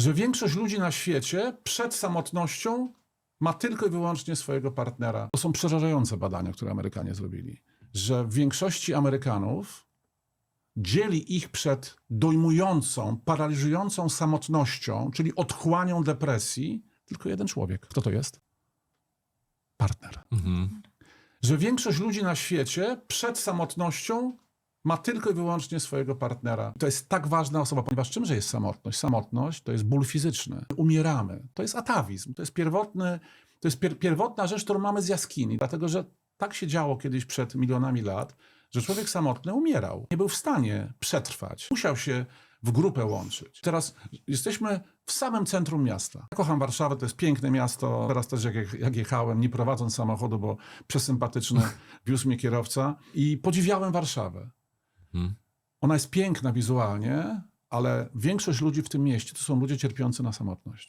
że większość ludzi na świecie przed samotnością ma tylko i wyłącznie swojego partnera. To są przerażające badania, które Amerykanie zrobili, że w większości Amerykanów dzieli ich przed dojmującą, paraliżującą samotnością, czyli otchłanią depresji, tylko jeden człowiek. Kto to jest? Partner. Że większość ludzi na świecie przed samotnością ma tylko i wyłącznie swojego partnera. To jest tak ważna osoba, ponieważ czymże jest samotność? Samotność to jest ból fizyczny. Umieramy. To jest atawizm. To jest pierwotny, to jest pier, pierwotna rzecz, którą mamy z jaskini. Dlatego, że tak się działo kiedyś przed milionami lat, że człowiek samotny umierał. Nie był w stanie przetrwać. Musiał się w grupę łączyć. Teraz jesteśmy w samym centrum miasta. Ja kocham Warszawę, to jest piękne miasto. Teraz też jak, jak jechałem, nie prowadząc samochodu, bo przesympatyczny wiózł mnie kierowca i podziwiałem Warszawę. Ona jest piękna wizualnie, ale większość ludzi w tym mieście to są ludzie cierpiący na samotność.